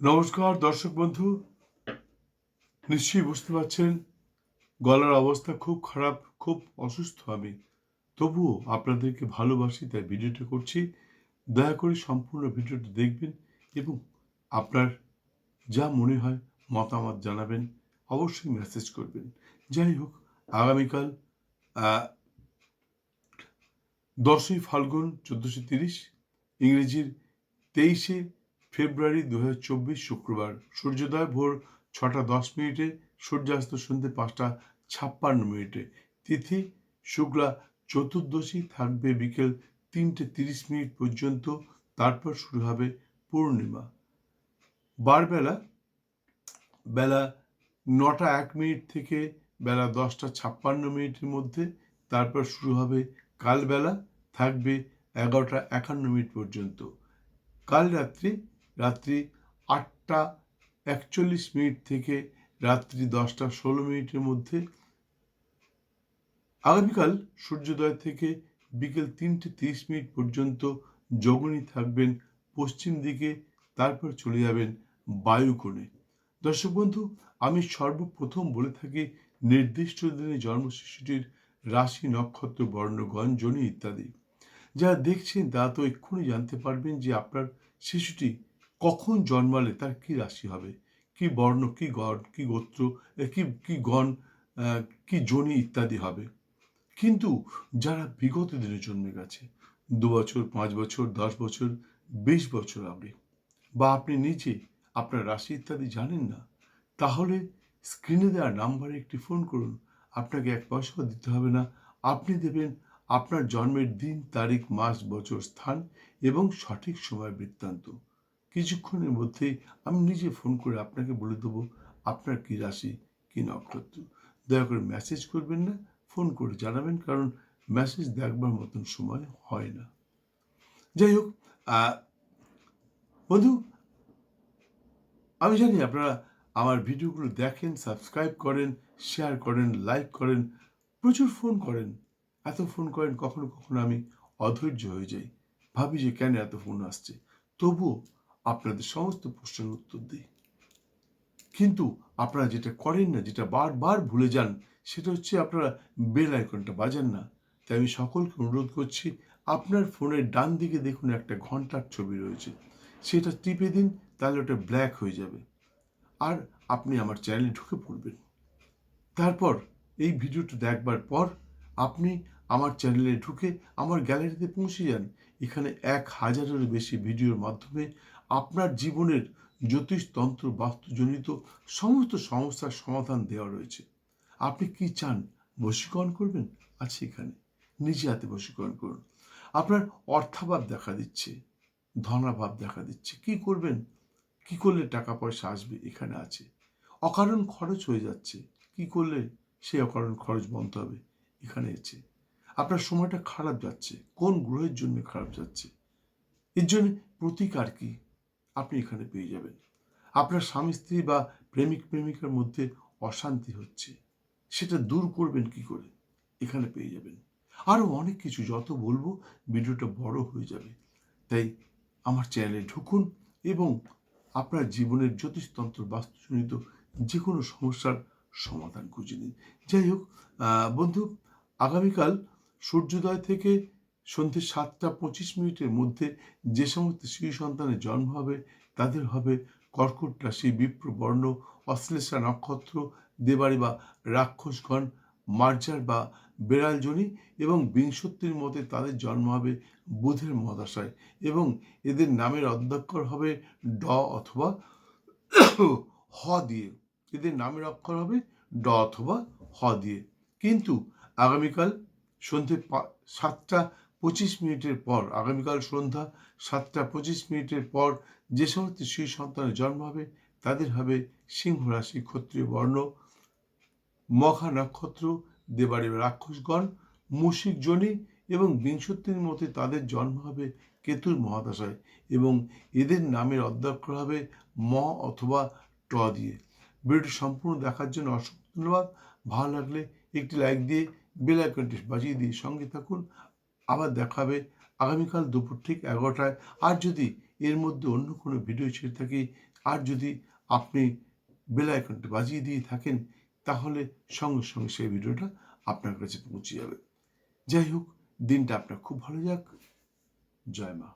নমস্কার, দর্শক বন্ধু। নিশ্চয়ই বুঝতে পারছেন, গলার অবস্থা খুব খারাপ, খুব অসুস্থ আমি। তবুও আপনাদেরকে ভালোবাসি, তাই ভিডিওটা করছি। দয়া করে সম্পূর্ণ ভিডিওটা দেখবেন এবং আপনার যা মনে হয়, মতামত জানাবেন, অবশ্যই মেসেজ করবেন। যাই হোক, আগামীকাল দশই ফাল্গুন চোদ্দোশো তিরিশ, ইংরেজির তেইশে ফেব্রুয়ারি দু হাজার চব্বিশ শুক্রবার। সূর্যোদয় ভোর ছটা দশ মিনিটে, সূর্যাস্ত সন্ধ্যে পাঁচটা ছাপ্পান্ন মিনিটে। তিথি, শুক্লা চতুর্দশী থাকবে বিকেল তিনটে তিরিশ মিনিট পর্যন্ত। তারপর শুরু হবে পূর্ণিমা। বারবেলা, বেলা নটা এক মিনিট থেকে বেলা দশটা ছাপ্পান্ন মিনিটের মধ্যে। তারপর শুরু হবে কালবেলা, থাকবে এগারোটা একান্ন মিনিট পর্যন্ত। কাল রাত্রি রাত্রি আটটা একচল্লিশ মিনিট থেকে রাত্রি দশটা ষোলো মিনিটের মধ্যে। আগামীকাল সূর্যোদয় থেকে বিকেল তিনটে তিরিশ মিনিট পর্যন্ত যোগনী থাকবেন পশ্চিম দিকে, তারপর চলে যাবেন বায়ুকোণে দর্শক বন্ধু, আমি সর্বপ্রথম বলে থাকি নির্দিষ্ট দিনে জন্ম শিশুটির রাশি নক্ষত্র, বর্ণগণ, জনি ইত্যাদি। যারা দেখছেন তা তো এক্ষুনি জানতে পারবেন যে আপনার শিশুটি কখন জন্মালে তার কি রাশি হবে? কি বর্ণ, কি গণ কি গোত্র কি কি গণ কি জনি ইত্যাদি হবে। কিন্তু যারা বিগত দিনে জন্মে গেছে, দু বছর, পাঁচ বছর, দশ বছর, বিশ বছর আগে, বা আপনি নিজে আপনার রাশি ইত্যাদি জানেন না, তাহলে স্ক্রিনে দেওয়া নাম্বারে একটি ফোন করুন। আপনাকে এক পয়সাও দিতে হবে না। আপনি দেবেন আপনার জন্মের দিন, তারিখ, মাস, বছর, স্থান এবং সঠিক সময় বৃত্তান্ত। কিছুক্ষণের মধ্যেই আমি নিজে ফোন করে আপনাকে বলে দেবো, আপনার কী রাশি, কী নক্ষত্র। দয়া করে মেসেজ করবেন না ফোন করে জানাবেন, কারণ মেসেজ দেখবার মতন সময় হয় না। যাই হোক বন্ধু, আমি জানি আপনারা আমার ভিডিওগুলো দেখেন সাবস্ক্রাইব করেন শেয়ার করেন লাইক করেন, প্রচুর ফোন করেন। এত ফোন করেন, কখনো কখনো আমি অধৈর্য হয়ে যাই। ভাবি যে কেন এত ফোন আসছে? তবুও আপনাদের সমস্ত প্রশ্নের উত্তর দিই। কিন্তু আপনারা যেটা করেন না, যেটা বারবার ভুলে যান, সেটা হচ্ছে আপনারা বেল আইকনটা বাজান না। তাই আমি সকলকে অনুরোধ করছি, আপনার ফোনের ডান দিকে দেখুন একটা ঘণ্টার ছবি রয়েছে। সেটা টিপে দিন, তাহলে ওটা ব্ল্যাক হয়ে যাবে। আর আপনি আমার চ্যানেলে ঢুকে পড়বেন। তারপর এই ভিডিওটা দেখবার পর আপনি আমার চ্যানেলে ঢুকে আমার গ্যালারিতে পৌঁছে যান। এখানে এক হাজারেরও বেশি ভিডিওর মাধ্যমে আপনার জীবনের জ্যোতিষতন্ত্র বাস্তুজনিত সমস্ত সমস্যার সমাধান দেওয়া রয়েছে। আপনি কি চান বশীকরণ করবেন? আছে এখানে। নিজে হাতে বশীকরণ করুন। আপনার অর্থাভাব দেখা দিচ্ছে, ধনাভাব দেখা দিচ্ছে। কি করবেন? কি করলে টাকা পয়সা আসবে? এখানে আছে। অকারণ খরচ হয়ে যাচ্ছে। কি করলে সেই অকারণ খরচ বন্ধ হবে? এখানে আছে। আপনার সময়টা খারাপ যাচ্ছে। কোন গ্রহের জন্য খারাপ যাচ্ছে? এর জন্য প্রতিকার কি? আপনি এখানে পেয়ে যাবেন। আপনার স্বামী, স্ত্রী বা প্রেমিক, প্রেমিকার মধ্যে অশান্তি হচ্ছে। সেটা দূর করবেন কি করে? এখানে পেয়ে যাবেন। আরও অনেক কিছু, যত বলব, ভিডিওটা বড় হয়ে যাবে। তাই আমার চ্যানেলে ঢুকুন এবং আপনার জীবনের জ্যোতিষতন্ত্র বাস্তুজনিত যে কোনো সমস্যার সমাধান খুঁজে নিন। যাই হোক বন্ধু, আগামীকাল সূর্যোদয় থেকে সন্ধ্যে সাতটা পঁচিশ মিনিটের মধ্যে যে সমস্ত শিশু সন্তানের জন্ম হবে, তাদের হবে কর্কট রাশি, বিপ্র বর্ণ, অশ্লেষা নক্ষত্র, দেবারি বা রাক্ষসগণ, মার্জার বা বেড়ালজনী এবং বিংশতির মতে তাদের জন্ম হবে বুধের মহাদশায় এবং এদের নামের অধ্যক্ষর হবে ড অথবা হ দিয়ে। এদের নামের অক্ষর হবে ড অথবা হ দিয়ে। কিন্তু আগামীকাল সন্ধে সাতটা পঁচিশ মিনিটের পর, আগামীকাল সন্ধ্যা সাতটা পঁচিশ মিনিটের পর যে সমস্ত শিশু সন্তানের জন্ম হবে, তাদের হবে সিংহ রাশি ক্ষত্রিয় বর্ণ মখা নক্ষত্র দেবাড়ি রাক্ষসগণ মুশিক জনি এবং বিংশতির মতে তাদের জন্ম হবে কেতুর মহাদশায় এবং এদের নামের অধ্যক্ষর হবে ম অথবা ট দিয়ে। ভিডিওটি সম্পূর্ণ দেখার জন্য অসংখ্য ধন্যবাদ। ভালো লাগলে একটি লাইক দিয়ে বেল আইকনটি বাজিয়ে দিয়ে সঙ্গে থাকুন। আবার দেখাবে আগামীকাল দুপুর ঠিক এগারোটায়। আর যদি এর মধ্যে অন্য কোনো ভিডিও ছেড়ে থাকি, আর যদি আপনি বেল আইকনটি বাজিয়ে দিয়ে থাকেন, তাহলে সঙ্গে সঙ্গে সেই ভিডিওটা আপনার কাছে পৌঁছে যাবে। যাই হোক, দিনটা আপনার খুব ভালো যাক। জয় মা।